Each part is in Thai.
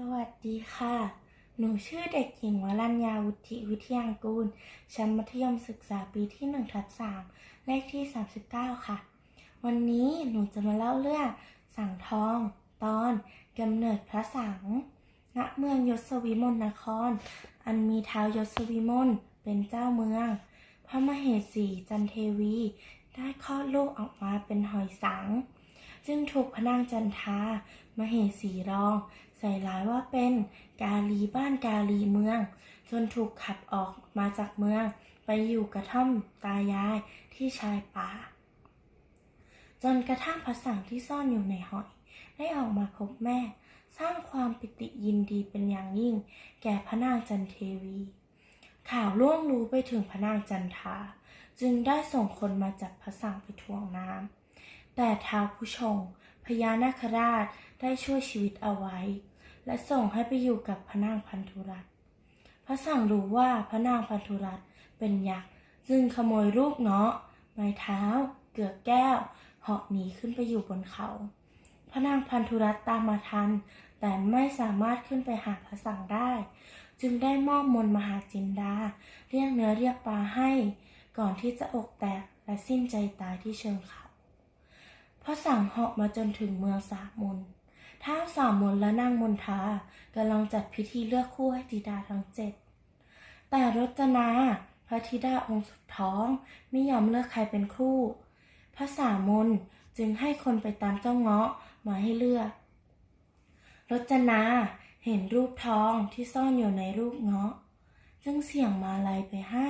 สวัสดีค่ะ หนูชื่อเด็กหญิงวรัญญาวุฒิวิทยางกูล ชั้นมัธยมศึกษาปีที่1ทับ3เลขที่ 39 ค่ะ วันนี้หนูจะมาเล่าเรื่องสังทอง ตอนกำเนิดพระสัง ณ เมืองยศวิมลนคร อันมีท้าวยศวิมลเป็นเจ้าเมือง พระมเหสีจันเทวี ได้คลอดลูกออกมาเป็นหอยสัง จึงถูกพนางจันทามเหสีรอง ใส่ร้ายว่าเป็นกาลีบ้านกาลีเมือง จนถูกขับออกมาจากเมือง ไปอยู่กระท่อมตายายที่ชายป่า จนกระทั่งพระสังที่ซ่อนอยู่ในหอย ได้ออกมาพบแม่ สร้างความปิติยินดีเป็นอย่างยิ่ง แก่พระนางจันเทวี ข่าวล่วงรู้ไปถึงพระนางจันทา จึงได้ส่งคนมาจับพระสังไปทวงน้ำ แต่ท้าวผู้ชง พญานาคราชได้ช่วยชีวิตเอาไว้ และส่งให้ไปอยู่กับพระนางพันธุรัตน์พระสั่งรู้ว่าพระนางพันธุรัตน์เป็นยักษ์จึงขโมยลูกเงาะไม้เท้า เกือกแก้วเหาะหนีขึ้นไปอยู่บนเขา พระนางพันธุรัตน์ตามมาทัน แต่ไม่สามารถขึ้นไปหาพระสั่งได้ จึงได้มอบมนมหาจินดา เรียกเนื้อเรียกปลาให้ ก่อนที่จะอกแตกและสิ้นใจตายที่เชิงเขา พระสั่งเหาะมาจนถึงเมืองสามมนท้าวสามมนและนางมนทากำลังจัดพิธีเลือกคู่ให้ธิดาทั้งเจ็ด แต่รจนาพระธิดาองค์สุดท้องไม่ยอมเลือกใครเป็นคู่ พระสามมนจึงให้คนไปตามเจ้าเงาะมาให้เลือก รจนาเห็นรูปทองที่ซ่อนอยู่ในรูปเงาะ จึงเสี่ยงมาลัยไปให้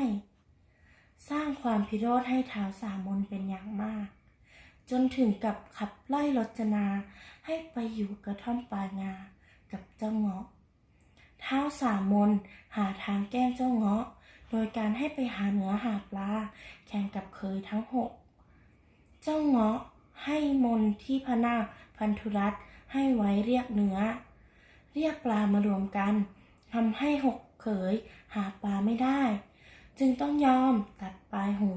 สร้างความพิโรธให้ท้าวสามมนเป็นอย่างมาก จนถึงกับขับไล่รจนาให้ไปอยู่กระท่อมปลางากับเจ้าเงาะเท้าสามมนหาทางแกล้งเจ้าเงาะ โดยการให้ไปหาเนื้อหาปลา แข่งกับเคยทั้งหก เจ้าเงาะให้มนที่พระนาพันธุรัตให้ไว้เรียกเนื้อ เรียกปลามารวมกันทำให้หกเขยหาปลาไม่ได้ จึงต้องยอมตัดปลายหู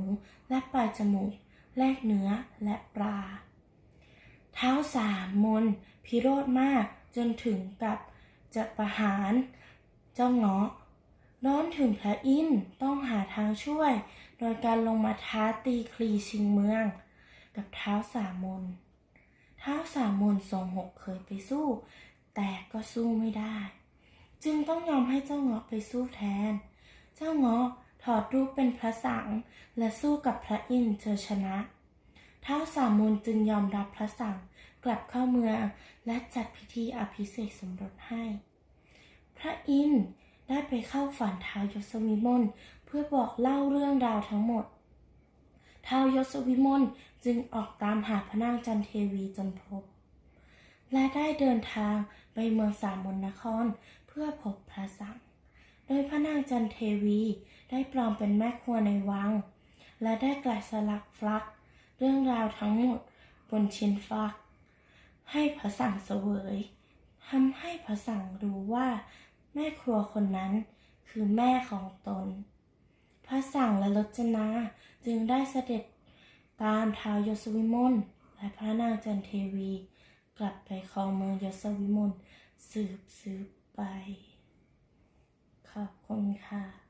และปลายจมูก แลกเนื้อและปลา เท้าสามมนพิโรธมากจนถึงกับจะประหารเจ้าเงาะร้อนถึงพระอินทร์ต้องหาทางช่วย โดยการลงมาท้าตีคลีชิงเมือง กับเท้าสามมนเท้าสามมนส่งหกเคยไปสู้ แต่ก็สู้ไม่ได้ จึงต้องยอมให้เจ้าเงาะไปสู้แทน เจ้าเงาะ อดรูปเป็นพระสังและสู้กับพระอินทร์เธอชนะ ท้าวสามมนจึงยอมรับพระสังกลับเข้าเมืองและจัดพิธีอภิเษกสมรสให้ พระอินทร์ได้ไปเข้าฝันท้าวยศวิมลเพื่อบอกเล่าเรื่องราวทั้งหมดท้าวยศวิมลจึงออกตามหาพระนางจันเทวีจนพบ และได้เดินทางไปเมืองสามมนนครเพื่อพบพระสัง โดยพระนางจันเทวีได้ปลอมเป็นแม่ครัวในวัง และได้แกะสลักฟลัก เรื่องราวทั้งหมดบนชิ้นฟลัก ให้พระสั่งเสวยทำให้พระสั่งรู้ว่า แม่ครัวคนนั้นคือแม่ของตน พระสั่งและรจนาจึงได้เสด็จตามท้าวยศวิมลและพระนางจันเทวี กลับไปครองเมืองยศวิมลสืบสืบไป ขอบคุณค่ะ